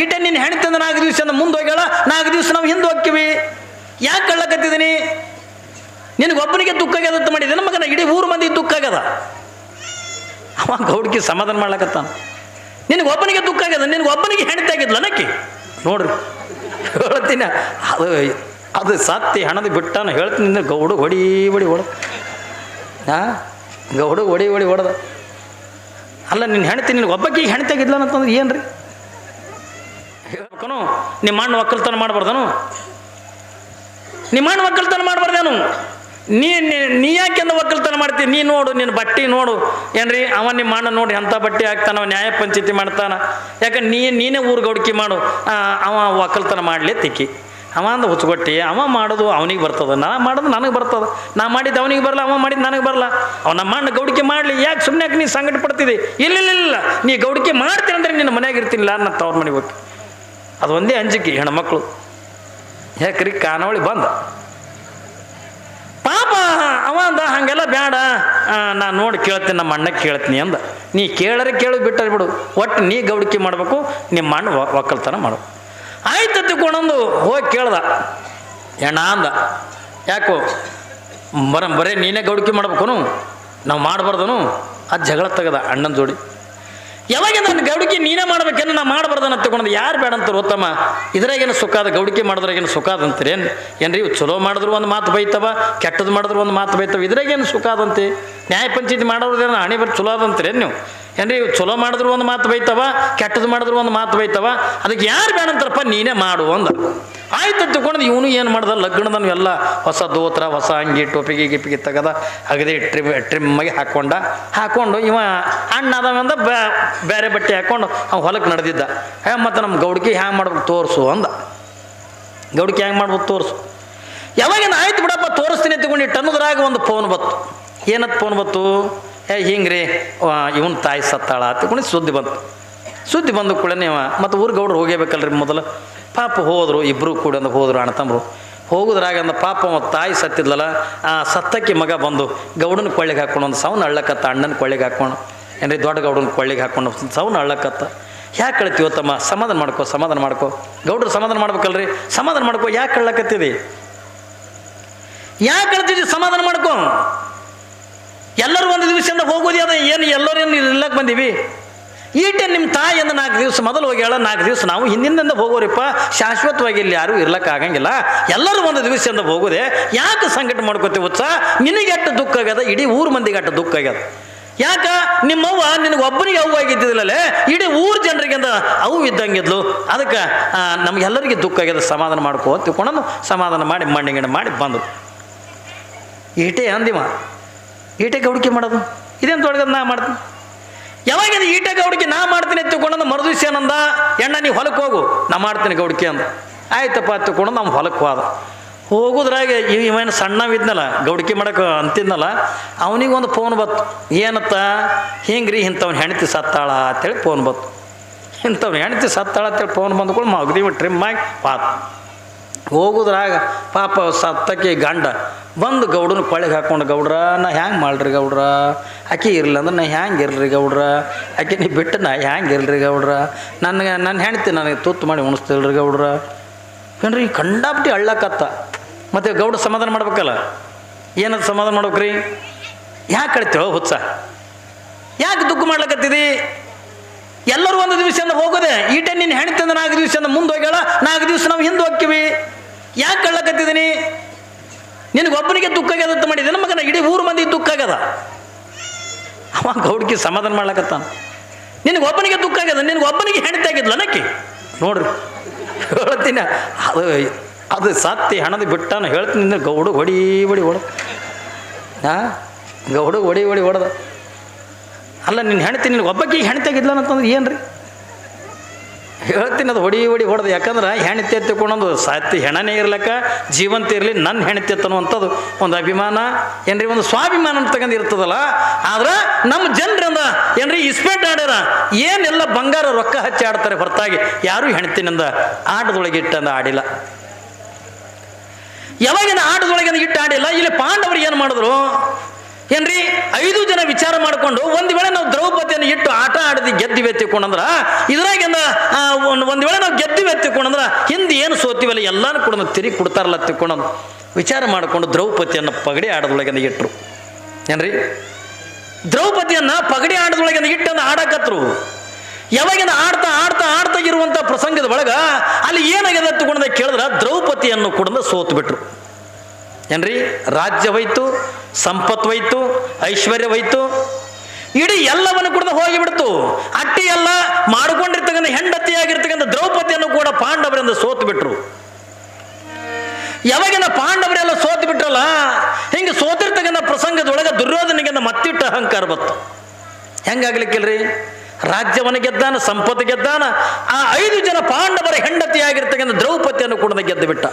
ಈಟೆ ನಿನ್ನ ಹೆಣ್ತಂದ ನಾಲ್ಕು ದಿವಸ ಮುಂದೆ ಹೋಗ್ಯಾಳ, ನಾಲ್ಕು ದಿವಸ ನಾವು ಹಿಂದೆ ಹೋಗ್ತೀವಿ. ಯಾಕೆ ಕಳ್ಳಕತ್ತಿದ್ದೀನಿ ನಿನಗೆ ಒಬ್ಬನಿಗೆ ದುಃಖ ಆಗ್ಯದ ಅಂತ ಮಾಡಿದೆ ಇಡೀ ಊರು ಮಂದಿ ದುಃಖ ಆಗ್ಯದ. ಅವ ಗೌಡ್ಕಿ ಸಮಾಧಾನ ಮಾಡ್ಲಕತ್ತಾನ. ನಿನಗೆ ಒಬ್ಬನಿಗೆ ದುಃಖ ಆಗ್ಯದ ನಿನಗೊಬ್ಬನಿಗೆ ಹೆಣ್ತಿ ಆಗಿದ್ಲ ನಕ್ಕಿ ನೋಡ್ರಿ, ಹೇಳ್ತೀನಿ, ಅದು ಅದು ಸತ್ತಿ ಹಣದ ಬಿಟ್ಟಾನ ಹೇಳ್ತೀನಿ, ನಿನ್ನ ಗೌಡು ಹೊಡಿ ಹೊಡಿ ಹೊಡ ಹಾಂ ಗೌಡು ಹೊಡಿ ಹೊಡಿ ಹೊಡೆದ. ಅಲ್ಲ, ನಿನ್ನ ಹೆಣ್ತಿ ನಿನಗೆ ಒಬ್ಬಕ್ಕೆ ಹೆಣ್ತಾಗಿದ್ಲ ಅಂತಂದ್ರೆ ಏನು ರೀ ಹೇಳ್ಬೇಕನು? ನಿಮ್ಮ ಅಣ್ಣ ಒಕ್ಕಲ್ತನ ಮಾಡಬಾರ್ದನು? ನಿಮ್ಮ ಅಣ್ಣ ಒಕ್ಕಲ್ತನ ಮಾಡಬಾರ್ದೇನು? ನೀ ನೀ- ಯಾಕೆಂದ ಒಕ್ಕಲ್ತನ ಮಾಡ್ತೀನಿ ನೀ ನೋಡು ನಿನ್ನ ಬಟ್ಟೆ ನೋಡು. ಏನ್ರಿ, ಅವ ನಿಮ್ಮ ಅಣ್ಣ ನೋಡಿ ಅಂಥ ಬಟ್ಟೆ ಹಾಕ್ತಾನ ನ್ಯಾಯ ಪಂಚಾಯತಿ ಮಾಡ್ತಾನ. ಯಾಕೆ ನೀ ನೀನೇ ಊರು ಗೌಡಿಕೆ ಮಾಡು. ಅವ ಒಕ್ಕಲ್ತನ ಮಾಡಲಿ ತಿಕ್ಕಿ ಅವ ಅಂದ ಹುಚ್ಚಗೊಟ್ಟಿ, ಅವ ಮಾಡೋದು ಅವನಿಗೆ ಬರ್ತದ. ನಾ ಮಾಡೋದು ನನಗೆ ಬರ್ತದ. ನಾ ಮಾಡಿದ್ದು ಅವನಿಗೆ ಬರಲ್ಲ ಅವ ಮಾಡಿದ್ದು ನನಗೆ ಬರಲ್ಲ ಅವ ನಮ್ಮ ಅಣ್ಣ ಗೌಡಿಕೆ ಮಾಡಲಿ, ಯಾಕೆ ಸುಮ್ಮನೆ ಯಾಕೆ ನೀ ಸಂಕಟ ಪಡ್ತಿದ್ದಿ ಇಲ್ಲ ಇಲ್ಲ ನೀ ಗೌಡಿಕೆ ಮಾಡ್ತೀನಿ ಅಂದರೆ ನಿನ್ನ ಮನೆಯಾಗಿರ್ತೀನಿ ಇಲ್ಲ ನಾನು ತವ್ರ ಮನೆಗೆ ಹೋಗಿ. ಅದು ಒಂದೇ ಅಂಜಿಕೆ, ಹೆಣ್ಮಕ್ಳು. ಯಾಕ್ರಿ ಕಾನಾವಳಿ ಬಂದ? ಪಾಪ, ಅವ ಅಂದ, ಹಂಗೆಲ್ಲ ಬೇಡ ನಾನು ನೋಡಿ ಕೇಳ್ತೀನಿ, ನಮ್ಮ ಅಣ್ಣಗೆ ಕೇಳ್ತೀನಿ ಅಂದ. ನೀ ಕೇಳರೆ ಕೇಳು ಬಿಟ್ಟರೆ ಬಿಡು. ಒಟ್ಟು ನೀ ಗೌಡಿಕೆ ಮಾಡಬೇಕು, ನಿಮ್ಮ ಅಣ್ಣ ಒಕ್ಕಲ್ತನ ಮಾಡು ಆಯ್ತು ತಿಳ್ಕೊಂಡೊಂದು ಹೋಗಿ ಕೇಳ್ದ. ಎಣ್ಣ ಅಂದ, ಯಾಕೋ, ಬರ, ಬರೇ ನೀನೇ ಗೌಡಿಕೆ ಮಾಡ್ಬೇಕನು? ನಾವು ಮಾಡಬಾರ್ದನು? ಅದು ಜಗಳ ತೆಗದ ಅಣ್ಣನ ಜೋಡಿ. ಯಾವಾಗ ನನ್ನ ಗೌಡಿಕೆ ನೀನೇ ಮಾಡ್ಬೇಕೇನು? ನಾ ಮಾಡಬಾರ್ದನ್ನ ತಗೊಂಡು ಯಾರು ಬೇಡ ಅಂತಾರೆ ಉತ್ತಮ? ಇದ್ರಾಗೇನು ಸುಖ ಅದ ಗೌಡಿಕೆ ಮಾಡಿದ್ರಾಗೇನು ಸುಖ ಅದಂತೀರಿ ಏನು ಏನ್ರಿ? ಚಲೋ ಮಾಡಿದ್ರು ಒಂದು ಮಾತು ಬೈತವ ಕೆಟ್ಟದ್ದು ಮಾಡಿದ್ರು ಒಂದು ಮಾತು ಬೈತವ, ಇದ್ರಾಗೇನು ಸುಖ ಅದಂತೆ ನ್ಯಾಯ ಪಂಚಾಯತಿ ಮಾಡೋದೇನು ಹಣೆ ಬರ್ ಚಲೋ ಅದಂತೀರೇನು ನೀವು? ಏನ್ರಿ ಚಲೋ ಮಾಡಿದ್ರು ಒಂದು ಮಾತು ಬೈತವ ಕೆಟ್ಟದ್ದು ಮಾಡಿದ್ರು ಒಂದು ಮಾತು ಬೈತವ, ಅದಕ್ಕೆ ಯಾರು ಬೇಡಂತಾರಪ್ಪ ನೀನೇ ಮಾಡು ಅಂದ. ಆಯ್ತು ತಗೊಂಡು ಇವನು ಏನು ಮಾಡ್ದ, ಲಗ್ನದನು ಎಲ್ಲ ಹೊಸ ದೋತ್ರ, ಹೊಸ ಅಂಗಿ, ಟೋಪಿಗೆ ಗಿಪಿಗೆ ತೆಗದ, ಅಗದಿ ಟ್ರಿಮ್, ಟ್ರಿಮ್ಮಗೆ ಹಾಕ್ಕೊಂಡ ಹಾಕ್ಕೊಂಡು ಇವ ಅಣ್ಣ ಅದಾವಂದ ಬೇರೆ ಬಟ್ಟೆ ಹಾಕ್ಕೊಂಡು ಅವ ಹೊಲಕ್ಕೆ ನಡೆದಿದ್ದ. ಹೇ ಮತ್ತು ನಮ್ಮ ಗೌಡಕಿ ಹ್ಯಾಂಗೆ ಮಾಡ್ಬೇಕು ತೋರಿಸು ಅಂದ. ಗೌಡಕಿ ಹ್ಯಾಂಗೆ ಮಾಡ್ಬೇಕು ತೋರಿಸು. ಯಾವಾಗಿನ ಆಯ್ತು ಬಿಡಪ್ಪ, ತೋರಿಸ್ತೀನಿ ತಗೊಂಡು ಟನ್ನದ್ರಾಗ ಒಂದು ಫೋನ್ ಬತ್ತು ಏನತ್ತು ಫೋನ್ ಬತ್ತು ಏ ಹಿಂಗೆ ರೀ ಇವನ್ ತಾಯಿ ಸತ್ತಾಳ ಅಂತ ಕುಣಿ ಸುದ್ದಿ ಬಂತು. ಸುದ್ದಿ ಬಂದ ಕೂಡ ನೀವು ಮತ್ತು ಊರು ಗೌಡ್ರು ಹೋಗೇಬೇಕಲ್ರಿ ಮೊದಲು. ಪಾಪ ಹೋದರು ಇಬ್ಬರು ಕೂಡ ಅಂದ ಹೋದರು ಅಣ್ಣತಂಬರು ಹೋಗುದ್ರಾಗ ಅಂದ ಪಾಪ ಅವ ತಾಯಿ ಸತ್ತಿದ್ಲಲ್ಲ, ಆ ಸತ್ತಕ್ಕೆ ಮಗ ಬಂದು ಗೌಡನ ಕೊಳ್ಳಿಗೆ ಹಾಕೊಂಡು ಒಂದು ಸೌನ್ ಅಳ್ಳಕತ್ತ, ಅಣ್ಣನ ಕೊಳ್ಳಿಗೆ ಹಾಕೊಂಡು ಏನ್ರಿ, ದೊಡ್ಡ ಗೌಡನ ಕೊಳ್ಳಿಗೆ ಹಾಕ್ಕೊಂಡು ಸೌನ್ ಅಳ್ಳಕತ್ತ. ಯಾಕೆ ಕಳ್ತೀವೋ ತಮ್ಮ, ಸಮಾಧಾನ ಮಾಡ್ಕೋ ಸಮಾಧಾನ ಮಾಡ್ಕೋ. ಗೌಡ್ರು ಸಮಾಧಾನ ಮಾಡ್ಬೇಕಲ್ರಿ? ಸಮಾಧಾನ ಮಾಡ್ಕೋ, ಯಾಕೆ ಕಳ್ಳಕತ್ತಿದಿ ಯಾಕೆ ಕಳ್ತಿದ್ದಿ ಸಮಾಧಾನ ಮಾಡ್ಕೋ. ಎಲ್ಲರೂ ಒಂದು ದಿವಸದಿಂದ ಹೋಗೋದೇ, ಅದ ಏನು ಎಲ್ಲರೂ ಏನು ಇಲ್ಲಕ್ಕೆ ಬಂದೀವಿ. ಈಟೆ ನಿಮ್ಮ ತಾಯಿಯಿಂದ ನಾಲ್ಕು ದಿವಸ, ಮೊದಲು ಹೋಗ್ಯಾಳ ನಾಲ್ಕು ದಿವಸ, ನಾವು ಹಿಂದಿನಿಂದ ಹೋಗೋರಿಪ್ಪ, ಶಾಶ್ವತವಾಗಿ ಇಲ್ಲಿ ಯಾರೂ ಇರ್ಲಕ್ಕೆ ಆಗಂಗಿಲ್ಲ ಎಲ್ಲರೂ ಒಂದು ದಿವಸದಿಂದ ಹೋಗೋದೆ, ಯಾಕೆ ಸಂಕಟ ಮಾಡ್ಕೋತೀವಿ ನಿನಗೆ ಅಷ್ಟು ದುಃಖ ಆಗ್ಯದ? ಇಡೀ ಊರು ಮಂದಿಗೆ ಅಷ್ಟು ದುಃಖ ಆಗ್ಯದ. ಯಾಕ? ನಿಮ್ಮವ್ವ ನಿನಗೆ ಒಬ್ಬನಿಗೆ ಅವು ಆಗಿದ್ದಿಲ್ಲಲೇ ಇಡೀ ಊರು ಜನರಿಗೆ ಅಂದ ಅವು ಇದ್ದಂಗಿದ್ಲು. ಅದಕ್ಕೆ ನಮಗೆಲ್ಲರಿಗೆ ದುಃಖ ಆಗ್ಯದ, ಸಮಾಧಾನ ಮಾಡ್ಕೋ ತಿಳ್ಕೊಂಡು ಸಮಾಧಾನ ಮಾಡಿ ಮಣ್ಣಿಗಿಣ ಮಾಡಿ ಬಂದು. ಈಟೇ ಅಂದಿವ. ಈಟೆ ಗೌಡಿಕೆ ಮಾಡೋದು? ಇದೇನು ತೊಡಗದು ನಾ ಮಾಡ್ತೀನಿ? ಯಾವಾಗ ಈಟೆ ಗೌಡಿಕೆ ನಾ ಮಾಡ್ತೀನಿ ತಿಳ್ಕೊಂಡು ಮರುದಿವ್ಸ ಏನಂದ ಎಣ್ಣ ನೀವು ಹೊಲಕ್ಕೆ ಹೋಗು. ನಾ ಮಾಡ್ತೀನಿ ಗೌಡಿಕೆ ಅಂದ. ಆಯ್ತಪ್ಪ ತಗೊಂಡು ನಮ್ಮ ಹೊಲಕ್ಕೆ ಹೋದ. ಹೋಗುದ್ರಾಗೆ ಇವ್ ಇವೇನು ಸಣ್ಣವಿದ್ನಲ್ಲ, ಗೌಡಿಕೆ ಮಾಡಕ್ಕೆ ಅಂತಿದ್ನಲ್ಲ, ಅವನಿಗೆ ಒಂದು ಫೋನ್ ಬತ್ತು ಏನತ್ತ? ಹಿಂಗ್ರಿ, ಇಂಥವ್ನ ಹೆಂಡತಿ ಸತ್ತಾಳ ಅಂತೇಳಿ ಫೋನ್ ಬತ್ತು ಇಂಥವ್ನ ಹೆಣತಿ ಸತ್ತಾಳ ಅಂತೇಳಿ ಫೋನ್ ಬಂದ್ಕೊಂಡು ಮಗದಿ ಟ್ರಿಮ್ ಆಗಿ ಪಾತ್. ಹೋಗುದ್ರಾಗ ಪಾಪ ಸತ್ತಕ್ಕೆ ಗಂಡ ಬಂದು ಗೌಡನ ಕೊಳಗೆ ಹಾಕೊಂಡು, ಗೌಡ್ರ, ನಾ ಹ್ಯಾಂಗೆ ಮಾಡ್ರಿ ಗೌಡ್ರ? ಆಕೆ ಇರಲಿಲ್ಲ ಅಂದ್ರೆ ನಾ ಹ್ಯಾಂಗೆ ಇರ್ರಿ ಗೌಡ್ರ? ಆಕೆ ನೀ ಬಿಟ್ಟು ನಾ ಹ್ಯಾಂಗೆ ಇರ್ರಿ ಗೌಡ್ರ? ನನಗೆ ನನ್ನ ಹೆಂಡ್ತಿ ನನಗೆ ತುತ್ತು ಮಾಡಿ ಉಣಿಸ್ತಿಲ್ರಿ ಗೌಡ್ರ? ಏನ್ರಿ ಕಂಡಾಪಟ್ಟಿ ಅಳ್ಳಕತ್ತ. ಮತ್ತು ಗೌಡ ಸಮಾಧಾನ ಮಾಡ್ಬೇಕಲ್ಲ? ಏನದು ಸಮಾಧಾನ ಮಾಡ್ಬೇಕ್ರಿ? ಯಾಕೆ ಕಳಿತೇವ ಹುಚ್ಚ? ಯಾಕೆ ದುಃಖ ಮಾಡ್ಲಕತ್ತಿದಿ? ಎಲ್ಲರೂ ಒಂದು ದಿವಸದಿಂದ ಹೋಗೋದೆ. ಈಟೆ ನಿನ್ನ ಹೆಣ್ತಿಂದ ನಾಲ್ಕು ದಿವಸದಿಂದ ಮುಂದೆ ಹೋಗ್ಯಾಳ, ನಾಲ್ಕು ದಿವಸ ನಾವು ಹಿಂದೆ ಹೋಗ್ತೀವಿ. ಯಾಕೆ ಕಳ್ಳಕತ್ತಿದ್ದೀನಿ ನಿನಗೊಬ್ಬನಿಗೆ ದುಃಖ ಆಗ್ಯದ ಮಾಡಿದೆ ನಮ್ಮ ಮಗನ ಇಡೀ ಊರು ಮಂದಿ ದುಃಖ ಆಗ್ಯದ? ಅವ ಗೌಡ್ಕಿ ಸಮಾಧಾನ ಮಾಡ್ಲಕತ್ತಾನ. ನಿನಗೊಬ್ಬನಿಗೆ ದುಃಖ ಆಗ್ಯದ? ನಿನಗೊಬ್ಬನಿಗೆ ಹೆಣತೆ ಆಗಿದ್ಲ ನಕ್ಕಿ ನೋಡ್ರಿ, ಹೇಳ್ತೀನಿ. ಅದು ಅದು ಸತ್ತಿ ಹಣದ ಬಿಟ್ಟಾನ ಹೇಳ್ತೀನಿ ನಿನ್ನ ಗೌಡು ಹೊಡಿ ಹೊಡಿ ಹೊಡ ಹಾಂ ಗೌಡು ಹೊಡಿ ಹೊಡಿ ಹೊಡೆದ ಅಲ್ಲ, ನಿನ್ನ ಹೆಣ್ತಿ ನಿನಗೆ ಒಬ್ಬಕ್ಕೆ ಹೆಣ್ತಾಗಿದ್ಲ ಅಂತಂದ್ರೆ ಏನು ರೀ ಹೇಳ್ತೀನಿ ಅದು ಹೊಡಿ ಹೊಡಿ ಹೊಡೆದು. ಯಾಕಂದ್ರೆ ಹೆಣ್ತಿ ಎತ್ತಿಕೊಂಡೊಂದು ಸಾತಿ ಹೆಣನೇ ಇರ್ಲಕ್ಕ, ಜೀವಂತ ಇರಲಿ ನನ್ನ ಹೆಣ್ತಿ ಅನ್ನುವಂಥದ್ದು ಒಂದು ಅಭಿಮಾನ, ಏನ್ರಿ, ಒಂದು ಸ್ವಾಭಿಮಾನ ಅಂತ ತಗೊಂಡು ಇರ್ತದಲ್ಲ, ಆದ್ರೆ ನಮ್ಮ ಜನರಿಂದ ಏನ್ರಿ, ಇಸ್ಪೇಟ್ ಆಡ್ಯಾರ, ಏನೆಲ್ಲ ಬಂಗಾರ ರೊಕ್ಕ ಹಚ್ಚಿ ಆಡ್ತಾರೆ ಹೊರತಾಗಿ, ಯಾರೂ ಹೆಣ್ತಿನಿಂದ ಆಟದೊಳಗೆ ಇಟ್ಟಂದ ಆಡಿಲ್ಲ. ಯಾವಾಗಿನ ಆಟದೊಳಗೆ ಇಟ್ಟು ಆಡಿಲ್ಲ, ಇಲ್ಲಿ ಪಾಂಡವರು ಏನು ಮಾಡಿದ್ರು ಏನ್ರಿ? ಐದು ಜನ ವಿಚಾರ ಮಾಡಿಕೊಂಡು ಒಂದು ವೇಳೆ ನಾವು ದ್ರೌಪದಿಯನ್ನು ಇಟ್ಟು ಆಟ ಆಡದಿ ಗೆದ್ದಿವೆ ತಿಳ್ಕೊಂಡ್ರ ಇದ್ರಾಗಿಂದ ಒಂದು ವೇಳೆ ನಾವು ಗೆದ್ದಿವೆ ತಿಳ್ಕೊಂಡ್ರ ಹಿಂದೆ ಏನು ಸೋತಿವಲ್ಲ, ಎಲ್ಲಾನು ಕೂಡ ತಿರುಗಿ ಕೊಡ್ತಾರಲ್ಲ ತಿಳ್ಕೊಂಡು ವಿಚಾರ ಮಾಡಿಕೊಂಡು ದ್ರೌಪದಿಯನ್ನು ಪಗಡಿ ಆಡದೊಳಗಿಂದ ಇಟ್ಟರು ಏನ್ರಿ? ದ್ರೌಪದಿಯನ್ನ ಪಗಡಿ ಆಡದೊಳಗಿಂದ ಇಟ್ಟನ್ನು ಆಡಕತ್ರು. ಯಾವಾಗಿಂದ ಆಡ್ತಾ ಆಡ್ತಾ ಆಡ್ತಾ ಇರುವಂಥ ಪ್ರಸಂಗದ ಒಳಗ ಅಲ್ಲಿ ಏನಾಗಿದೆ ತಗೊಂಡ ಕೇಳಿದ್ರ, ದ್ರೌಪದಿಯನ್ನು ಕೂಡ ಸೋತು ಬಿಟ್ರು ಏನ್ರಿ? ರಾಜ್ಯ ಹೋಯ್ತು ಐಶ್ವರ್ಯವಾಯ್ತು ಇಡೀ ಎಲ್ಲವನ್ನು ಕುಡಿದು ಹೋಗಿಬಿಡ್ತು. ಅಟ್ಟಿ ಎಲ್ಲ ಮಾಡಿಕೊಂಡಿರ್ತಕ್ಕಂಥ ಹೆಂಡತಿಯಾಗಿರ್ತಕ್ಕಂಥ ದ್ರೌಪದಿಯನ್ನು ಕೂಡ ಪಾಂಡವರಿಂದ ಸೋತು ಬಿಟ್ರು ಯಾವಾಗಿನ ಪಾಂಡವರೆಲ್ಲ ಸೋತು ಬಿಟ್ರಲ್ಲ ಹಿಂಗೆ ಸೋತಿರ್ತಕ್ಕಂಥ ಪ್ರಸಂಗದೊಳಗೆ ದುರ್ಯೋಧನಿಗೆ ಮತ್ತಿಟ್ಟ ಅಹಂಕಾರ ಬತ್ತು ಹೆಂಗಾಗ್ಲಿಕ್ಕಿಲ್ರಿ? ರಾಜ್ಯವನ್ನು ಗೆದ್ದಾನ, ಸಂಪತ್ತು ಗೆದ್ದಾನ, ಆ ಐದು ಜನ ಪಾಂಡವರ ಹೆಂಡತಿಯಾಗಿರ್ತಕ್ಕಂಥ ದ್ರೌಪದಿಯನ್ನು ಕೂಡ ಗೆದ್ದು ಬಿಟ್ಟ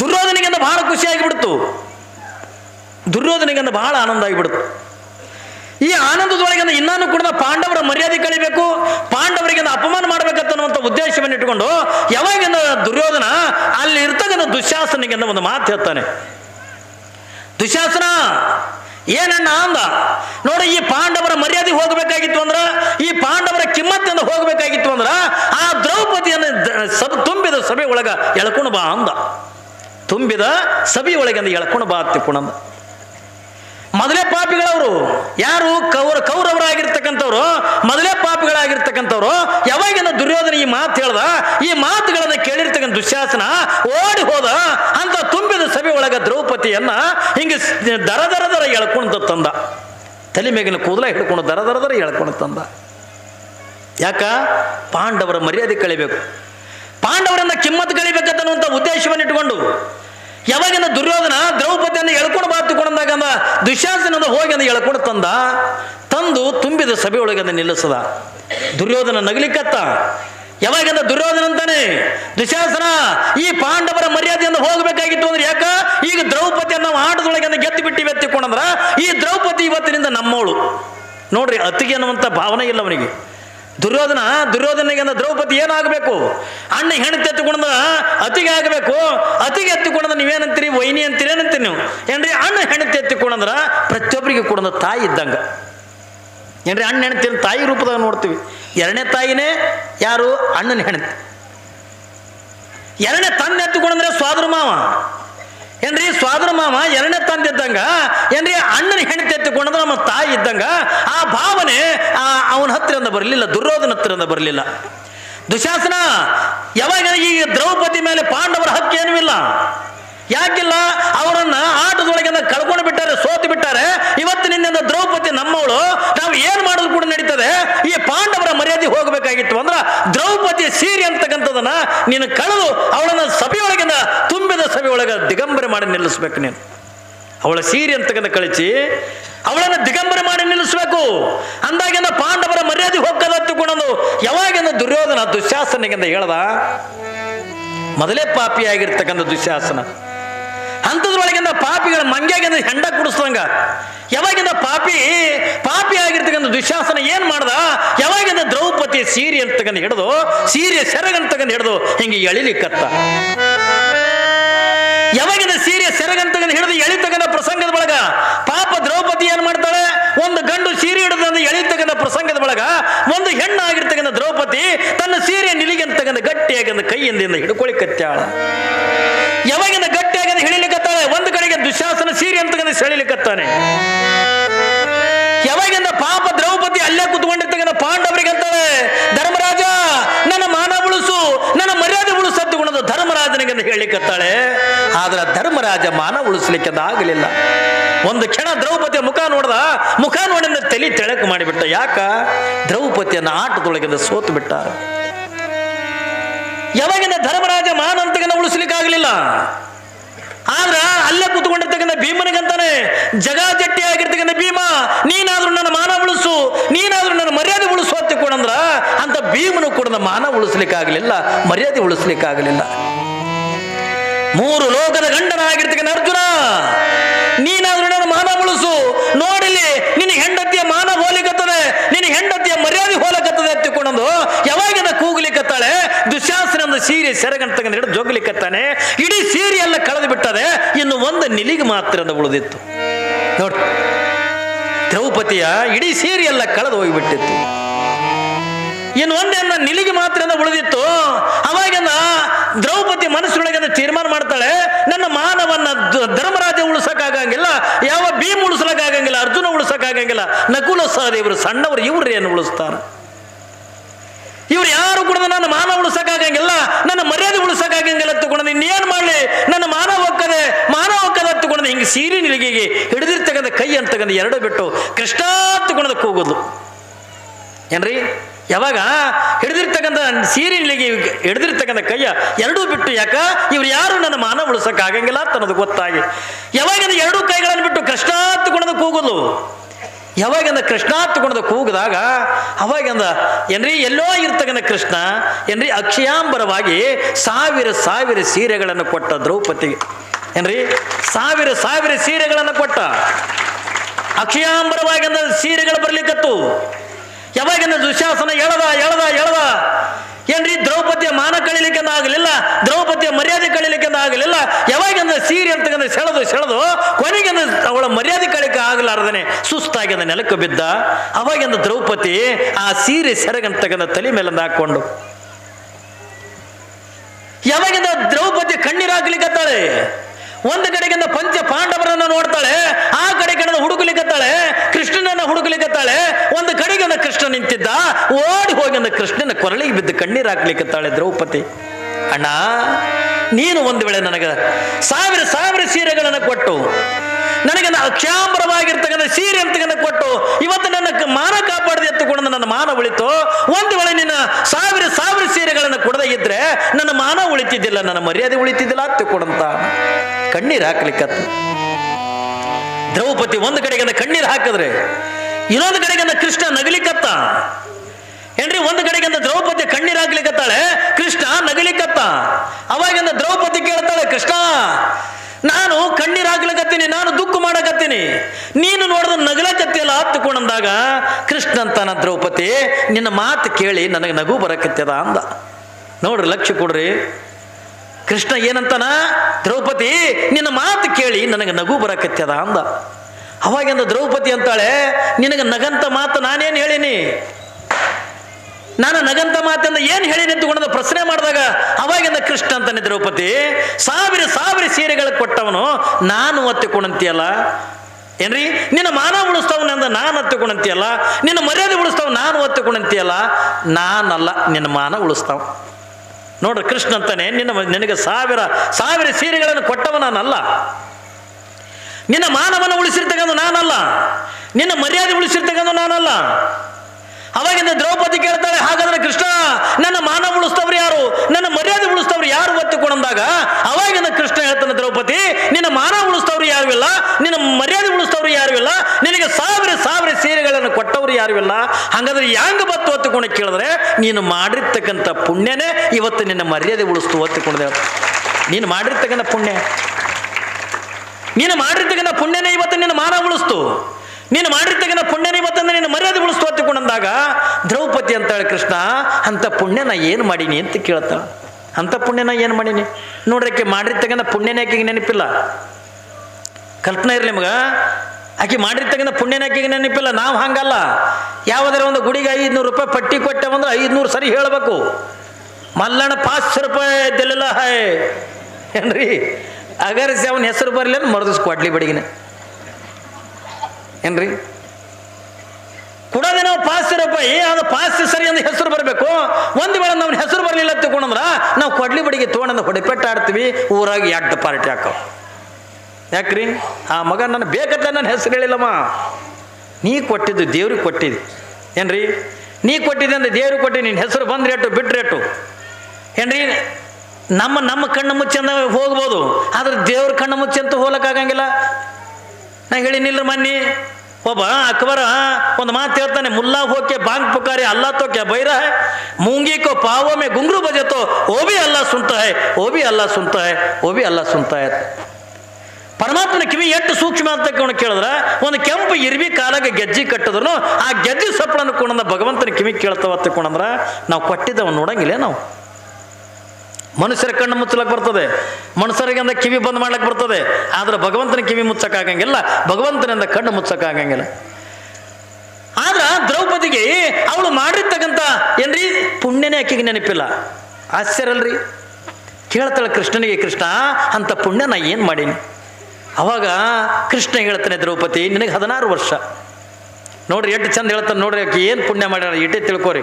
ದುರ್ಯೋಧನಿಗೆಂದ ಬಹಳ ಖುಷಿಯಾಗಿ ಬಿಡ್ತು ದುರ್ಯೋಧನಿಗೆಂದ ಬಹಳ ಆನಂದ ಆಗಿಬಿಡ್ತು. ಈ ಆನಂದದೊಳಗೆ ಇನ್ನೂ ಕೂಡ ಪಾಂಡವರ ಮರ್ಯಾದೆ ಕಳಿಬೇಕು ಪಾಂಡವರಿಗೆ ಅಪಮಾನ ಮಾಡಬೇಕಂತ ಉದ್ದೇಶವನ್ನು ಇಟ್ಟುಕೊಂಡು, ಯಾವಾಗಿಂದ ದುರ್ಯೋಧನ ಅಲ್ಲಿ ಇರ್ತಕ್ಕಂಥ ದುಶ್ಯಾಸನಿಗೆ ಒಂದು ಮಾತು ಹೇಳ್ತಾನೆ. ದುಶ್ಯಾಸನ ಏನಣ್ಣ ಅಂದ? ನೋಡಿ, ಈ ಪಾಂಡವರ ಮರ್ಯಾದೆ ಹೋಗಬೇಕಾಗಿತ್ತು ಅಂದ್ರ, ಈ ಪಾಂಡವರ ಕಿಮ್ಮತ್ತಿಂದ ಹೋಗಬೇಕಾಗಿತ್ತು ಅಂದ್ರ, ಆ ದ್ರೌಪದಿಯನ್ನು ಸಭ ತುಂಬಿದ ಸಭೆ ಒಳಗ ಎಳ್ಕೊಂಡು ಬಾ ಅಂದ. ತುಂಬಿದ ಸಭೆಯೊಳಗಿಂದ ಎಳ್ಕೊಂಡು ಬಾ ತಿಳ್ಕೊಂಡಂದ ಮೊದಲೇ ಪಾಪಿಗಳವರು ಯಾರು? ಕೌರ ಕೌರವರಾಗಿರ್ತಕ್ಕಂಥವ್ರು, ಮೊದಲೇ ಪಾಪಿಗಳಾಗಿರ್ತಕ್ಕಂಥವ್ರು ಯಾವಾಗಿನ ದುರ್ಯೋಧನ ಈ ಮಾತು ಹೇಳ್ದ? ಈ ಮಾತುಗಳನ್ನು ಕೇಳಿರ್ತಕ್ಕಂಥ ದುಶ್ಯಾಸನ ಓಡಿ ಹೋದ ಅಂತ ತುಂಬಿದ ಸಭೆ ಒಳಗ ದ್ರೌಪದಿಯನ್ನ ಹಿಂಗೆ ದರ ದರ ದರ ಎಳ್ಕೊಂಡು ತಂದ. ತಲೆ ಮೇಗಿನ ಕೂದಲ ಹಿಡ್ಕೊಂಡು ದರ ದರ ದರ ಎಳ್ಕೊಂಡು ತಂದ. ಯಾಕ? ಪಾಂಡವರ ಮರ್ಯಾದೆ ಕಳಿಬೇಕು. ಪಾಂಡವರನ್ನ ಕಿಮ್ಮತ್ತು ಕಳಿಬೇಕಂತ ಉದ್ದೇಶವನ್ನು ಇಟ್ಕೊಂಡು ಯಾವಾಗಿನ ದುರ್ಯೋಧನ ದ್ರೌಪದಿಯನ್ನು ಎಳ್ಕೊಂಡು ಬಾತುಕೊಂಡಾಗ ಅಂದ ದುಶ್ಯಾಸನದ ಹೋಗಿ ಅಂದ ಎಳ್ಕೊಂಡು ತಂದ, ತಂದು ತುಂಬಿದ ಸಭೆಯೊಳಗೆ ಅಂದ ನಿಲ್ಲಿಸದ. ದುರ್ಯೋಧನ ನಗಲಿಕ್ಕತ್ತ ಯಾವಾಗಿಂದ ದುರ್ಯೋಧನ ಅಂತಾನೆ ದುಶಾಸನ ಈ ಪಾಂಡವರ ಮರ್ಯಾದೆಯಿಂದ ಹೋಗಬೇಕಾಗಿತ್ತು ಅಂದ್ರೆ ಯಾಕ? ಈಗ ದ್ರೌಪದಿಯನ್ನು ನಾವು ಆಟದೊಳಗೆ ಅಂದ ಗೆದ್ದು ಬಿಟ್ಟು ಎತ್ತಿಕೊಂಡಂದ್ರ, ಈ ದ್ರೌಪದಿ ಇವತ್ತಿನಿಂದ ನಮ್ಮವಳು. ನೋಡ್ರಿ ಅತ್ತಿಗೆ ಅನ್ನುವಂಥ ಭಾವನೆ ಇಲ್ಲ ಅವನಿಗೆ. ದುರ್ಯೋಧನ ದುರ್ಯೋಧನಿಗೆ ದ್ರೌಪದಿ ಏನಾಗಬೇಕು? ಅಣ್ಣ ಹೆಣ್ತಿ ಎತ್ತಿಕೊಂಡ ಅತಿಗೆ ಆಗಬೇಕು? ಅತಿಗೆ ಎತ್ತಿಕೊಂಡ ನೀವೇನಂತೀರಿ? ವೈನಿ ಅಂತೀರಿ, ಏನಂತೀರಿ ನೀವು? ಏನ್ರಿ, ಅಣ್ಣ ಹೆಣ್ತಿ ಎತ್ತಿಕೊಂಡಂದ್ರ ಪ್ರತಿಯೊಬ್ಬರಿಗೆ ಕೊಡೋದ ತಾಯಿ ಇದ್ದಂಗ. ಏನ್ರಿ, ಅಣ್ಣ ಹೆಣ್ತಿ ತಾಯಿ ರೂಪದಾಗ ನೋಡ್ತೀವಿ. ಎರಡನೇ ತಾಯಿನೇ ಯಾರು? ಅಣ್ಣನ ಹೆಣ್ತಿ ಎರಡನೇ ತಂದೆ ಎತ್ತಿಕೊಂಡಂದ್ರೆ ಸ್ವಾದ್ರ ಮಾವ. ಏನ್ರಿ ಸ್ವಾದ್ರ ಮಾಮ ಎರಡನೇ ತಂದಿದ್ದಂಗ ಏನ್ರಿ ಅಣ್ಣನ ಹೆಣ್ತಿ ಎತ್ತಿಕೊಂಡ್ರೆ ನಮ್ಮ ತಾಯಿ ಇದ್ದಂಗ? ಆ ಭಾವನೆ, ಆ, ಅವನ ಹತ್ತಿರದಿಂದ ಬರಲಿಲ್ಲ, ದುರ್ಯೋಧನ ಹತ್ತಿರದಿಂದ ಬರಲಿಲ್ಲ. ದುಶಾಸನ, ಯಾವಾಗ ಈ ದ್ರೌಪದಿ ಮೇಲೆ ಪಾಂಡವರ ಹಕ್ಕು ಏನೂ ಇಲ್ಲ. ಯಾಕಿಲ್ಲ? ಅವರನ್ನ ಆಟದೊಳಗೆ ಕಳ್ಕೊಂಡು ಬಿಟ್ಟಾರೆ, ಸೋತು ಬಿಟ್ಟಾರೆ. ಇವತ್ತಿನಿಂದ ದ್ರೌಪದಿ ನಮ್ಮವಳು. ನಾವು ಏನ್ ಮಾಡೋದು ಕೂಡ ನಡೀತದೆ? ಈ ಪಾಂಡವರ ಮರ್ಯಾದೆ ಹೋಗಬೇಕಾಗಿತ್ತು ಅಂದ್ರ ದ್ರೌಪದಿ ಸೀರೆ ಅಂತಕ್ಕಂಥದನ್ನ ನೀನು ಕಳೆದು ಅವಳನ್ನ ಸಭೆಯೊಳಗಿಂದ ತುಂಬಿದ ಸಭೆಯೊಳಗೆ ದಿಗಂಬರ ಮಾಡಿ ನಿಲ್ಲಿಸ್ಬೇಕು ನೀನು. ಅವಳ ಸೀರೆ ಅಂತಕ್ಕಂಥ ಕಳಿಸಿ ಅವಳನ್ನು ದಿಗಂಬರ ಮಾಡಿ ನಿಲ್ಲಿಸ್ಬೇಕು. ಅಂದಾಗಿಂದ ಪಾಂಡವರ ಮರ್ಯಾದೆ ಹೋಗದತ್ತು ಕೂಡ ಯಾವಾಗಿಂದ ದುರ್ಯೋಧನ ದುಶ್ಯಾಸನಿಗಿಂದ ಹೇಳ್ದ? ಮೊದಲೇ ಪಾಪಿಯಾಗಿರ್ತಕ್ಕಂಥ ದುಶ್ಯಾಸನ ಅಂಥದ್ರೊಳಗಿಂದ ಪಾಪಿಗಳ ಮಂಗ್ಯಾಗಿಂದ ಹೆಂಡ ಕುಡಿಸ್ದಂಗ. ಯಾವಾಗಿಂದ ಪಾಪಿ ಪಾಪಿ ಆಗಿರ್ತಕ್ಕಂಥ ದುಶಾಸನ ಏನ್ ಮಾಡ್ದ? ಯಾವಾಗಿಂದ ದ್ರೌಪದಿ ಸೀರೆ ಅಂತಕ್ಕಂಥ ಹಿಡಿದು, ಸೀರೆ ಸೆರಗಂತಕ್ಕಂಥ ಹಿಡಿದು ಹಿಂಗೆ ಎಳಿಲಿಕ್ಕತ್ತ ಯಾವಾಗಿಂದ ಸೀರೆ ಸೆರಗಂತಕ್ಕಂಥ ಹಿಡಿದು ಎಳಿತಕ್ಕಂಥ ಪ್ರಸಂಗದ ಬಳಗ ಪಾಪ ದ್ರೌಪದಿ ಏನು ಮಾಡ್ತಾಳೆ? ಒಂದು ಗಂಡು ಸೀರೆ ಹಿಡಿದು ಎಳಿತಕ್ಕಂಥ ಪ್ರಸಂಗದ ಬಳಗ ಒಂದು ಹೆಣ್ಣು ಆಗಿರ್ತಕ್ಕಂಥ ದ್ರೌಪದಿ ತನ್ನ ಸೀರೆ ನಿಲಿಗೆಂತಕ್ಕಂಥ ಗಟ್ಟಿಯಾಗಿ ಕೈಯಿಂದ ಹಿಡ್ಕೊಳ್ಳಿ ಕತ್ತಾಳ. ಯಾವಾಗಿಂದ ಗಟ್ಟಿಯಾಗಿ ಹಿಡಿಲಿಕ್ಕತ್ತಾಳೆ ಒಂದು ಕಡೆಗೆ ದುಶಾಸನ ಸೀರೆ ಅಂತಕ್ಕಂಥ ಸೆಳಿಲಿಕ್ಕತ್ತಾನೆ ಯಾವಾಗಿಂದ ಪಾಪ ದ್ರೌಪದಿ ಅಲ್ಲೇ ಕುತ್ಕೊಂಡಿರ್ತಕ್ಕಂಥ ಅಂತಾರೆ ಧರ್ಮರಾಜ, ನನ್ನ ಮಾನ ಉಳಿಸು, ನನ್ನ ಮರ್ಯಾದೆ ಉಳಿಸು ಗುಣದ ಧರ್ಮರಾಜನಿಗೆ ಹೇಳಿಕತ್ತಾಳೆ ಆದ್ರೆ ಧರ್ಮರಾಜ ಮಾನ ಉಳಿಸ್ಲಿಕ್ಕೆ ಆಗಲಿಲ್ಲ ಒಂದು ಕ್ಷಣ ದ್ರೌಪದಿಯ ಮುಖ ನೋಡ್ದ, ಮುಖ ನೋಡಿದ ತಲೆ ತೆಳಕು ಮಾಡಿಬಿಟ್ಟ. ಯಾಕ? ದ್ರೌಪದಿಯನ್ನ ಆಟದೊಳಗಿಂದ ಸೋತು ಬಿಟ್ಟ ಯಾವಾಗಿಂದ ಧರ್ಮರಾಜ ಮಾನ ಅಂತಗನ್ನ ಉಳಿಸ್ಲಿಕ್ಕೆ ಆಗಲಿಲ್ಲ ಆದ್ರ ಅಲ್ಲೇ ಕೂತ್ಕೊಂಡಿರ್ತಕ್ಕಂಥ ಭೀಮನಿಗಂತಾನೆ ಜಗಾಜಟ್ಟಿ ಆಗಿರ್ತಕ್ಕಂಥ ಭೀಮ, ನೀನಾದ್ರೂ ನನ್ನ ಮಾನ ಉಳಿಸು, ನೀನಾದ್ರೂ ನನ್ನ ಮರ್ಯಾದೆ ಉಳಿಸು ಅಂತ ಕೊಡಂದ್ರ ಅಂತ ಭೀಮನು ಕೂಡ ಮಾನ ಉಳಿಸ್ಲಿಕ್ಕಾಗಲಿಲ್ಲ, ಮರ್ಯಾದೆ ಉಳಿಸ್ಲಿಕ್ಕಾಗಲಿಲ್ಲ. ಮೂರು ಲೋಕದ ಗಂಡನಾಗಿರ್ತಕ್ಕಂಥ ಅರ್ಜುನ, ನೀನಾದ್ರೂ ನನ್ನ ಮಾನ ಉಳಿಸು ನೋಡಿಲಿ ನಿನ್ನ ಹೆಂಡತಿಯ ಮಾನ ಹೋಲಿಕತ್ತದೆ ನಿನ್ನ ಹೆಂಡತಿಯ ಮರ್ಯಾದೆ ಹೋಲಕತ್ತದೆ ಎತ್ತಿಕೊಂಡು ಯಾವಾಗಿಂದ ದುಶಾಸನ ಸೀರೆ ಸೆರಗಂತಕ್ಕಂಥ ಹಿಡಿದು ಜೋಗ್ಲಿಕ್ಕತ್ತಾನೆ ಇಡೀ ಸೀರೆ ಎಲ್ಲ ಕಳೆದು ಬಿಟ್ಟದೆ ಇನ್ನು ಒಂದು ನಿಲಿಗೆ ಮಾತ್ರ ಉಳಿದಿತ್ತು. ನೋಡಿ, ದ್ರೌಪದಿಯ ಇಡೀ ಸೀರೆ ಎಲ್ಲ ಕಳೆದು ಹೋಗಿಬಿಟ್ಟಿತ್ತು. ಇನ್ನು ಒಂದೇನ ನಿಲಿಗೆ ಮಾತ್ರ ಉಳಿದಿತ್ತು. ಅವಾಗನ ದ್ರೌಪದಿ ಮನಸ್ಸೊಳಗೆ ತೀರ್ಮಾನ ಮಾಡ್ತಾಳೆ. ನನ್ನ ಮಾನವನ್ನ ಧರ್ಮರಾಜ ಉಳಿಸಕ್ಕಾಗಂಗಿಲ್ಲ, ಯಾವ ಭೀಮ್ ಉಳಿಸಲಕ್ಕಾಗಂಗಿಲ್ಲ ಅರ್ಜುನ ಉಳಿಸಕ್ಕಾಗಂಗಿಲ್ಲ, ನಕುಲ ಸಹದೇವರು ಸಣ್ಣವರು ಇವ್ರು ಏನು ಇವ್ರು ಯಾರು ಕೂಡ ನನ್ನ ಮಾನ ಉಳಿಸಕ್ಕಾಗಂಗಿಲ್ಲ, ನನ್ನ ಮರ್ಯಾದೆ ಉಳಿಸಕ್ಕಾಗಂಗಿಲ್ಲ ತಗೊಂಡು ಇನ್ನೇನು ಮಾಡಲಿ? ನನ್ನ ಮಾನ ಒಕ್ಕದೆ, ಮಾನ ಒಕ್ಕದ ತಗೊಂಡು ಹಿಂಗೆ ಸೀರೆ ನಿಲಿಗೆಗೆ ಹಿಡಿದಿರ್ತಕ್ಕಂಥ ಕೈ ಅಂತಕ್ಕಂಥ ಎರಡು ಬಿಟ್ಟು ಕೃಷ್ಣ ತಗೊಂಡು ಕೂಗೋದು ಏನ್ರಿ? ಯಾವಾಗ? ಹಿಡಿದಿರ್ತಕ್ಕಂಥ ಸೀರೆ ನಿಲಿಗೆ ಹಿಡಿದಿರ್ತಕ್ಕಂಥ ಕೈಯ ಎರಡೂ ಬಿಟ್ಟು ಯಾಕ? ಇವ್ರು ಯಾರು ನನ್ನ ಮಾನ ಉಳಿಸಕ್ಕಾಗಂಗಿಲ್ಲ ತನ್ನದು ಗೊತ್ತಾಗಿ. ಯಾವಾಗ ಎರಡೂ ಕೈಗಳನ್ನು ಬಿಟ್ಟು ಕೃಷ್ಣ ತಗೊಂಡು ಕೂಗುದು ಯಾವಾಗಿಂದ ಕೃಷ್ಣ ತಗೊಂಡು ಕೂಗಿದಾಗ, ಅವಾಗಂದ, ಏನ್ರಿ, ಎಲ್ಲೋ ಇರ್ತಕ್ಕಂಥ ಕೃಷ್ಣ, ಏನ್ರಿ, ಅಕ್ಷಯಾಂಬರವಾಗಿ ಸಾವಿರ ಸಾವಿರ ಸೀರೆಗಳನ್ನು ಕೊಟ್ಟ ದ್ರೌಪದಿಗೆ ಏನ್ರಿ, ಸಾವಿರ ಸಾವಿರ ಸೀರೆಗಳನ್ನು ಕೊಟ್ಟ. ಅಕ್ಷಯಾಂಬರವಾಗಿಂದ ಸೀರೆಗಳು ಬರ್ಲಿಕ್ಕತ್ತು ಯಾವಾಗಂದ ದುಶಾಸನ ಎಳದ ಎಳದ ಎಳದ. ಏನ್ರಿ ದ್ರೌಪದಿಯ ಮಾನ ಕಳಿಲಿಕ್ಕೆ ಆಗಲಿಲ್ಲ, ದ್ರೌಪದಿಯ ಮರ್ಯಾದೆ ಕಳಿಲಿಕ್ಕೆ ಆಗಲಿಲ್ಲ ಯಾವಾಗಿಂದ ಸೀರೆ ಅಂತಕಂದ್ರೆ ಸೆಳೆದು ಸೆಳೆದು ಕೊನೆಗಿಂದ ಅವಳ ಮರ್ಯಾದೆ ಕಳಿಕೆ ಆಗಲಾರ್ದನೆ ಸುಸ್ತಾಗಿಂದ ನೆಲಕ್ಕೆ ಬಿದ್ದ. ಅವಾಗಿಂದ ದ್ರೌಪದಿ ಆ ಸೀರೆ ಸೆರಗಂತಕ್ಕಂಥ ತಲೆ ಮೇಲಿಂದ ಹಾಕೊಂಡು ಯಾವಾಗಿಂದ ದ್ರೌಪದಿ ಕಣ್ಣೀರಾಗ್ಲಿಕ್ಕತ್ತಾಳೆ ಒಂದು ಕಡೆಗಿಂದ ಪಂಚ ಪಾಂಡವರನ್ನು ನೋಡ್ತಾಳೆ, ಆ ಕಡೆ ಕಡೆ ಹುಡುಕಲಿಕ್ಕತ್ತಾಳೆ ಕೃಷ್ಣನನ್ನ ಹುಡುಕಲಿಕ್ಕತ್ತಾಳೆ ಒಂದು ಕಡೆಗಿಂದ ಕೃಷ್ಣ ನಿಂತಿದ್ದ, ಓಡಿ ಹೋಗಿಂದ ಕೃಷ್ಣನ ಕೊರಳಿಗೆ ಬಿದ್ದು ಕಣ್ಣೀರು ಹಾಕ್ಲಿಕ್ಕತ್ತಾಳೆ ದ್ರೌಪದಿ. ಅಣ್ಣ, ನೀನು ಒಂದು ವೇಳೆ ನನಗೆ ಸಾವಿರ ಸಾವಿರ ಸೀರೆಗಳನ್ನು ಕೊಟ್ಟು, ನನಗೆ ಅಕ್ಷಾಂಬರವಾಗಿರ್ತಕ್ಕಂಥ ಸೀರೆ ಅಂತಕ್ಕಂಥ ಕೊಟ್ಟು, ಇವತ್ತು ನನ್ನ ಮಾನ ಕಾಪಾಡದೆ ಎತ್ತುಕೊಂಡು ನನ್ನ ಮಾನ ಉಳಿತು, ಒಂದು ವೇಳೆ ನಿನ್ನ ಸಾವಿರ ಸಾವಿರ ಸೀರೆಗಳನ್ನು ಕೊಡದೇ ಇದ್ರೆ ನನ್ನ ಮಾನ ಉಳಿತಿದ್ದಿಲ್ಲ, ನನ್ನ ಮರ್ಯಾದೆ ಉಳಿತಿದ್ದಿಲ್ಲ ತಿಳ್ಕೊಡಂತ ಕಣ್ಣೀರು ಹಾಕ್ಲಿಕ್ಕತ್ತ ದ್ರೌಪದಿ ಒಂದು ಕಡೆಗಿಂದ ಕಣ್ಣೀರು ಹಾಕಿದ್ರೆ ಇನ್ನೊಂದು ಕಡೆಗಿಂದ ಕೃಷ್ಣ ನಗಲಿಕ್ಕತ್ತ ಏನ್ರಿ, ಒಂದು ಕಡೆಗಿಂದ ದ್ರೌಪದಿ ಕಣ್ಣೀರು ಹಾಕ್ಲಿಕ್ಕತ್ತಾಳೆ ಕೃಷ್ಣ ನಗಲಿಕ್ಕತ್ತ ಅವಾಗಿಂದ ದ್ರೌಪದಿ ಕೇಳ್ತಾಳೆ, ಕೃಷ್ಣ, ನಾನು ಕಣ್ಣೀರು ಹಾಕ್ಲಿಕ್ಕತ್ತೀನಿ ನಾನು ದುಃಖ ಮಾಡಕತ್ತೀನಿ. ನೀನು ನೋಡಿದ ನಗಲಕತ್ತಿಯಲ್ಲ ಹತ್ತುಕೊಂಡಂದಾಗ ಕೃಷ್ಣ ಅಂತಾನ, ದ್ರೌಪದಿ, ನಿನ್ನ ಮಾತು ಕೇಳಿ ನನಗೆ ನಗು ಬರಕತ್ತದ ಅಂದ. ನೋಡ್ರಿ, ಲಕ್ಷ್ಯ ಕೊಡ್ರಿ. ಕೃಷ್ಣ ಏನಂತಾನ? ದ್ರೌಪದಿ, ನಿನ್ನ ಮಾತು ಕೇಳಿ ನನಗೆ ನಗು ಬರಕತ್ಯದ ಅಂದ. ಅವಾಗಿಂದ ದ್ರೌಪದಿ ಅಂತಾಳೆ, ನಿನಗೆ ನಗಂತ ಮಾತು ನಾನೇನು ಹೇಳಿನಿ? ನಾನು ನಗಂತ ಮಾತಿಂದ ಏನು ಹೇಳಿ ನಿಂತುಕೊಂಡ ಪ್ರಶ್ನೆ ಮಾಡಿದಾಗ ಅವಾಗಿಂದ ಕೃಷ್ಣ ಅಂತಾನೆ ದ್ರೌಪದಿ, ಸಾವಿರ ಸಾವಿರ ಸೀರೆಗಳು ಕೊಟ್ಟವನು ನಾನು ಒತ್ತಿಕೊಂಡಂತೀಯಲ್ಲ ಏನ್ರಿ? ನಿನ್ನ ಮಾನ ಉಳಿಸ್ತವನಂದ ನಾನು ಹತ್ತಿಕೊಂಡಂತೀಯಲ್ಲ ನಿನ್ನ ಮರ್ಯಾದೆ ಉಳಿಸ್ತಾವ ನಾನು ಒತ್ತಿಕೊಂಡಂತೀಯಲ್ಲ ನಾನಲ್ಲ, ನಿನ್ನ ಮಾನ ಉಳಿಸ್ತಾವ. ನೋಡ್ರಿ ಕೃಷ್ಣ ಅಂತಾನೆ, ನಿನ್ನ ನಿನಗೆ ಸಾವಿರ ಸಾವಿರ ಸೀರೆಗಳನ್ನು ಕೊಟ್ಟವ ನಾನಲ್ಲ. ನಿನ್ನ ಮಾನವನ್ನು ಉಳಿಸಿರ್ತಕ್ಕಂಥ ನಾನಲ್ಲ. ನಿನ್ನ ಮರ್ಯಾದೆ ಉಳಿಸಿರ್ತಕ್ಕಂಥ ನಾನಲ್ಲ. ಅವಾಗಿಂದ ದ್ರೌಪದಿ ಕೇಳ್ತಾಳೆ ಹಾಗಾದ್ರೆ ಕೃಷ್ಣ, ನನ್ನ ಮಾನ ಉಳಿಸ್ತವ್ರು ಯಾರು? ನನ್ನ ಮರ್ಯಾದೆ ಉಳಿಸ್ತವ್ರು ಯಾರು ಒತ್ತುಕೊಂಡಂದಾಗ ಅವಾಗಿಂದ ಕೃಷ್ಣ ಹೇಳ್ತಾನೆ ದ್ರೌಪದಿ, ನಿನ್ನ ಮಾನ ಉಳಿಸ್ತವ್ರು ಯಾರು ಇಲ್ಲ? ನಿನ್ನ ಮರ್ಯಾದೆ ಉಳಿಸ್ತವ್ರು ಯಾರು ಇಲ್ಲ? ನಿನಗೆ ಸಾವಿರ ಸಾವಿರ ಸೀರೆಗಳನ್ನು ಕೊಟ್ಟವ್ರು ಯಾರು ಇಲ್ಲ? ಹಾಗಾದ್ರೆ ಯಾಂಗ ಬತ್ತು ಒತ್ತಿಕೊಂಡು ಕೇಳಿದ್ರೆ, ನೀನು ಮಾಡಿರ್ತಕ್ಕಂಥ ಪುಣ್ಯನೇ ಇವತ್ತು ನಿನ್ನ ಮರ್ಯಾದೆ ಉಳಿಸ್ತು ಒತ್ತಿಕೊಂಡೆ ನೀನು ಮಾಡಿರ್ತಕ್ಕಂಥ ಪುಣ್ಯ. ನೀನು ಮಾಡಿರ್ತಕ್ಕಂಥ ಪುಣ್ಯನೇ ಇವತ್ತು ನಿನ್ನ ಮಾನ ಉಳಿಸ್ತು. ನೀನು ಮಾಡಿರ್ತಕ್ಕಂಥ ಪುಣ್ಯನೇ ಮತ್ತೆ ನೀನು ಮರ್ಯಾದೆ ಉಳಿಸ್ತು ಅಂದಾಗ ದ್ರೌಪದಿ ಅಂತಾಳೆ ಕೃಷ್ಣ, ಅಂಥ ಪುಣ್ಯನ ಏನು ಮಾಡೀನಿ? ಅಂತ ಕೇಳ್ತಾಳೆ. ಅಂಥ ಪುಣ್ಯನ ಏನು ಮಾಡೀನಿ? ನೋಡ್ರಕ್ಕೆ ಮಾಡಿರ್ತಕ್ಕಂಥ ಪುಣ್ಯನೇ ಆಕೆಗೆ ನೆನಪಿಲ್ಲ. ಕಲ್ಪನೆ ಇರಲಿ ನಿಮ್ಗೆ ಆಕೆ ಮಾಡಿರ್ತಕ್ಕಂಥ ಪುಣ್ಯನ ಆಕೆಗೆ ನೆನಪಿಲ್ಲ. ನಾವು ಹಂಗಲ್ಲ. ಯಾವುದಾರ ಒಂದು ಗುಡಿಗೆ ಐದುನೂರು ರೂಪಾಯಿ ಪಟ್ಟಿ ಕೊಟ್ಟೆವಂದ್ರೆ ಐದುನೂರು ಸರಿ ಹೇಳಬೇಕು. ಮಲ್ಲಣ್ಣ ಪಾಸ್ ರೂಪಾಯಿ ದಿಲ್ಲ ಹಾಯ್. ಏನ್ರಿ? ಅಗರಿಸಿ ಅವನ ಹೆಸರು ಬರಲಿ ಅಂತ ಮರದಿಸ್ ಕೊಡ್ಲಿ ಬಡಿಗಿನ. ಏನ್ರಿ? ಕೊಡೋದೇ ನಾವು ಪಾಸ್ ಏ, ಅದು ಪಾಸ್ ಸರಿ ಅಂದ್ರೆ ಹೆಸರು ಬರಬೇಕು. ಒಂದು ವೇಳೆ ನಮ್ಮ ಹೆಸರು ಬರಲಿಲ್ಲ ತಗೊಂಡ್ರ ನಾವು ಕೊಡ್ಲಿ ಬಡಿಗೆ ತೊಗೊಂಡು ಹೊಡಿಪೆಟ್ಟು ಆಡ್ತೀವಿ, ಊರಾಗಿ ಎಡ್ಡ ಪಾರ್ಟಿ ಹಾಕವು. ಯಾಕ್ರಿ? ಆ ಮಗ ನನ್ನ ಬೇಕಂತ ನನ್ನ ಹೆಸರು ಹೇಳಿಲ್ಲಮ್ಮ. ನೀ ಕೊಟ್ಟಿದ್ದು ದೇವ್ರಿಗೆ ಕೊಟ್ಟಿದ್ದು ಏನ್ರಿ? ನೀ ಕೊಟ್ಟಿದ್ದೆ ಅಂದ್ರೆ ದೇವ್ರಿಗೆ ಕೊಟ್ಟಿ ನಿನ್ನ ಹೆಸರು ಬಂದ್ರೇಟು ಬಿಟ್ರೇಟು ಏನ್ರಿ? ನಮ್ಮ ನಮ್ಮ ಕಣ್ಣು ಮುಚ್ಚಂದ ಹೋಗ್ಬೋದು, ಆದ್ರೆ ದೇವ್ರ ಕಣ್ಣು ಮುಚ್ಚಂತ ಹೋಗ್ಲಕ್ಕಾಗಂಗಿಲ್ಲ ನಾ ಹೇಳಿನಿಲ್ರಿ ಮನ್ನಿ. ಒಬ್ಬ ಅಕ್ಬರ ಒಂದು ಮಾತು ಹೇಳ್ತಾನೆ, ಮುಲ್ಲಾ ಹೋಕೆ ಬಾಂಗ್ ಪುಕಾರಿ, ಅಲ್ಲಾ ತೋಕೆ ಬೈರ ಹೈ. ಮೂಂಗಿ ಕೋ ಪಾವೋ ಮೇ ಗುಂಗ್ರು ಬಜೆತೋ ಓಬಿ ಅಲ್ಲ ಸುನ್ತಾ ಹೈ, ಓ ಬಿ ಅಲ್ಲಾ ಸುನ್ತಾ ಹೈ, ಓ ಬಿ ಅಲ್ಲಾ ಸುನ್ತಾ ಹೈ. ಪರಮಾತ್ಮನ ಕಿವಿ ಎಷ್ಟು ಸೂಕ್ಷ್ಮ ಅಂತ ಕೇಳಿದ್ರ, ಒಂದು ಕೆಂಪು ಇರ್ವಿ ಕಾಲಾಗ ಗೆಜ್ಜಿ ಕಟ್ಟಿದ್ರು ಆ ಗೆಜ್ಜಿ ಸಪ್ಪಳನ್ನು ಕೊಂಡ ಭಗವಂತನ ಕಿವಿ ಕೇಳ್ತಾವ ತಕೊಂಡ್ರ ನಾವು ಕೊಟ್ಟಿದ್ದವ ನೋಡಂಗಿಲ್ಲ ನಾವು. ಮನುಷ್ಯರ ಕಣ್ಣು ಮುಚ್ಚಲಕ್ಕೆ ಬರ್ತದೆ. ಮನುಷ್ಯರಿಗಿಂದ ಕಿವಿ ಬಂದ್ ಮಾಡ್ಲಿಕ್ಕೆ ಬರ್ತದೆ. ಆದ್ರೆ ಭಗವಂತನ ಕಿವಿ ಮುಚ್ಚಕ್ಕಾಗಂಗಿಲ್ಲ. ಭಗವಂತನಿಂದ ಕಣ್ಣು ಮುಚ್ಚಕ್ಕಾಗಂಗಿಲ್ಲ. ಆದ್ರ ದ್ರೌಪದಿಗೆ ಅವಳು ಮಾಡಿರ್ತಕ್ಕಂಥ ಏನ್ರಿ? ಪುಣ್ಯನೇ ಆಕೆಗೆ ನೆನಪಿಲ್ಲ. ಆಶ್ಚರ್ಯಲ್ರಿ ಕೇಳ್ತಾಳೆ ಕೃಷ್ಣನಿಗೆ, ಕೃಷ್ಣ ಅಂತ ಪುಣ್ಯ ನಾ ಏನು ಮಾಡೀನಿ? ಅವಾಗ ಕೃಷ್ಣ ಹೇಳ್ತಾನೆ ದ್ರೌಪದಿ, ನಿನಗೆ ಹದಿನಾರು ವರ್ಷ. ನೋಡ್ರಿ, ಎಷ್ಟು ಚಂದ ಹೇಳ್ತಾನೆ. ನೋಡ್ರಿ, ಆಕೆ ಏನು ಪುಣ್ಯ ಮಾಡ್ಯಾರ ಇಟ್ಟೆ ತಿಳ್ಕೊರಿ.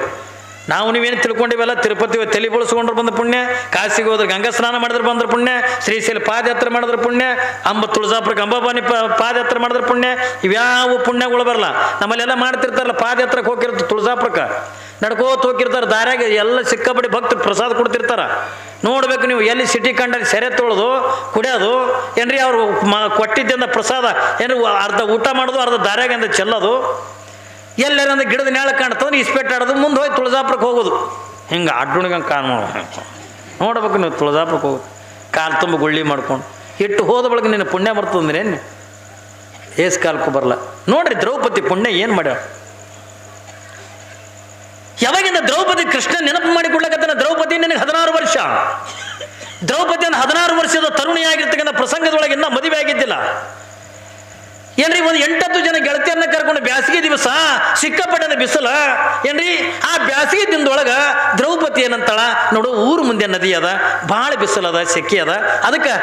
ನಾವು ನೀವೇನು ತಿಳ್ಕೊಂಡಿವೆಲ್ಲ? ತಿರುಪತಿ ತಲೆ ಬಳಸ್ಕೊಂಡ್ರು ಬಂದ ಪುಣ್ಯ, ಕಾಶಿಗೆ ಹೋದ್ರೆ ಗಂಗಾ ಸ್ನಾನ ಮಾಡಿದ್ರೆ ಬಂದ್ರ ಪುಣ್ಯ, ಶ್ರೀಶೈಲ ಪಾದಯಾತ್ರೆ ಮಾಡಿದ್ರೆ ಪುಣ್ಯ, ಅಂಬ ತುಳಜಾಪುರಕ್ಕೆ ಅಂಬಾಬಾನಿ ಪಾದಯಾತ್ರೆ ಮಾಡಿದ್ರೆ ಪುಣ್ಯ, ಇವ್ಯಾವ ಪುಣ್ಯಗಳು ಬರಲ್ಲ. ನಮ್ಮಲ್ಲೆಲ್ಲ ಮಾಡ್ತಿರ್ತಾರಲ್ಲ, ಪಾದಯಾತ್ರೆಗೆ ಹೋಗಿರ್ತಾರೆ ತುಳಜಾಪುರಕ್ಕೆ. ನಡ್ಕೋತ ಹೋಗಿರ್ತಾರೆ, ದಾರ್ಯಾಗ ಎಲ್ಲ ಸಿಕ್ಕಾಪಡಿ ಭಕ್ತರು ಪ್ರಸಾದ ಕೊಡ್ತಿರ್ತಾರ. ನೋಡ್ಬೇಕು ನೀವು, ಎಲ್ಲಿ ಸಿಟಿ ಕಂಡಲ್ಲಿ ಸೆರೆ ತೊಳೆದು ಕುಡಿಯೋದು, ಏನ್ರಿ ಅವ್ರು ಕೊಟ್ಟಿದ್ದಿಂದ ಪ್ರಸಾದ, ಏನ್ರಿ ಅರ್ಧ ಊಟ ಮಾಡೋದು, ಅರ್ಧ ದಾರ್ಯಾಗಿಂದ ಚೆಲ್ಲೋದು. ಎಲ್ಲರಂದ್ರೆ ಗಿಡದ ನೆಳ ಕಾಣ್ತಂದ್ರೆ ಇಸ್ಪೆಟ್ ಆಡೋದು, ಮುಂದೆ ಹೋಗಿ ತುಳಜಾಪುರಕ್ಕೆ ಹೋಗೋದು. ಹಿಂಗೆ ಅಡ್ಡುಣಿಗಂಗೆ ಮಾಡೋ ನೋಡ್ಬೇಕು ನೀವು ತುಳಜಾಪುರಕ್ಕೆ ಹೋಗೋದು. ಕಾಲು ತುಂಬ ಗುಳ್ಳಿ ಮಾಡ್ಕೊಂಡು. ಇಟ್ಟು ಹೋದ ಬಳಿಕ ನಿನ್ನ ಪುಣ್ಯ ಬರ್ತದಂದ್ರೇನು ಏಸ್ ಕಾಲಕ್ಕೂ ಬರಲ್ಲ. ನೋಡ್ರಿ ದ್ರೌಪದಿ ಪುಣ್ಯ ಏನು ಮಾಡ್ಯಾಳ? ಯಾವಾಗಿಂದ ದ್ರೌಪದಿ ಕೃಷ್ಣ ನೆನಪು ಮಾಡಿಕೊಡ್ಲಕತ್ತಾನ ದ್ರೌಪದಿ ನಿನಗೆ ಹದಿನಾರು ವರ್ಷ. ದ್ರೌಪದಿಯನ್ನು ಹದಿನಾರು ವರ್ಷದ ತರುಣಿಯಾಗಿರ್ತಕ್ಕಂಥ ಪ್ರಸಂಗದೊಳಗೆ ಇನ್ನ ಮದುವೆ ಆಗಿದ್ದಿಲ್ಲ. ಏನ್ರಿ ಒಂದು ಎಂಟತ್ತು ಜನ ಗೆಳತಿಯನ್ನ ಕರ್ಕೊಂಡು ಬ್ಯಾಸಿಗೆ ದಿವಸ ಸಿಕ್ಕಪಟ್ಟನ ಬಿಸಿಲ? ಏನ್ರಿ? ಆ ಬ್ಯಾಸಿಗೆ ದಿನದೊಳಗ ದ್ರೌಪದಿ ಏನಂತಾಳ? ನೋಡು, ಊರು ಮುಂದೆ ನದಿ ಅದ ಭಾಳ ಬಿಸಿಲದ ಸೆಕೆ ಅದ. ಅದಕ್ಕೆ